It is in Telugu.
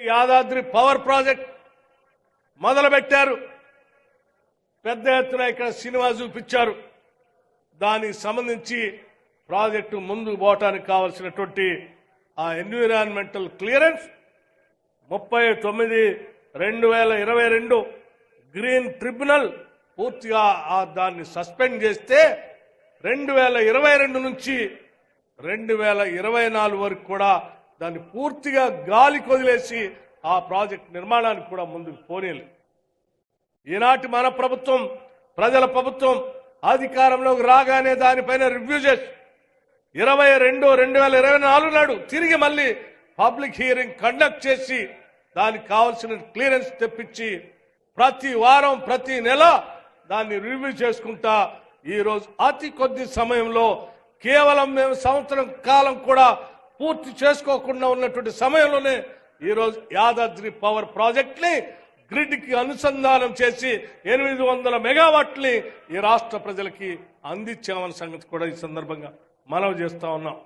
యాదాద్రి పవర్ ప్రాజెక్ట్ మొదలుపెట్టారు. పెద్ద ఎత్తున ఇక్కడ సినిమా చూపించారు. దానికి సంబంధించి ప్రాజెక్టు ముందుకు పోవటానికి కావలసినటువంటి ఆ ఎన్విరాన్మెంటల్ క్లియరెన్స్ ముప్పై తొమ్మిది రెండు వేల ఇరవై రెండు గ్రీన్ ట్రిబ్యునల్ పూర్తిగా ఆ దాన్ని సస్పెండ్ చేస్తే రెండు వేల ఇరవై రెండు నుంచి రెండు వేల ఇరవై నాలుగు వరకు కూడా దాన్ని పూర్తిగా గాలి కొదిలేసి ఆ ప్రాజెక్ట్ నిర్మాణానికి కూడా ముందుకు పోనీయాలి ఈనాటి మన ప్రభుత్వం ప్రజల ప్రభుత్వం అధికారంలోకి రాగానే దానిపైన రివ్యూ చేసి ఇరవై రెండు రెండు వేల ఇరవై నాలుగు నాడు తిరిగి మళ్ళీ పబ్లిక్ హియరింగ్ కండక్ట్ చేసి దానికి కావాల్సిన క్లియరెన్స్ తెప్పించి ప్రతి వారం ప్రతి నెల దాన్ని రివ్యూ చేసుకుంటా ఈరోజు అతి కొద్ది సమయంలో కేవలం మేము సంవత్సరం కాలం కూడా పూర్తి చేసుకోకుండా ఉన్నటువంటి సమయంలోనే ఈ రోజు యాదాద్రి పవర్ ప్రాజెక్ట్ని గ్రిడ్కి అనుసంధానం చేసి ఎనిమిది వందల మెగావాట్ని ఈ రాష్ట్ర ప్రజలకి అందించామన్న సంగతి కూడా ఈ సందర్భంగా మనవి చేస్తా ఉన్నాం.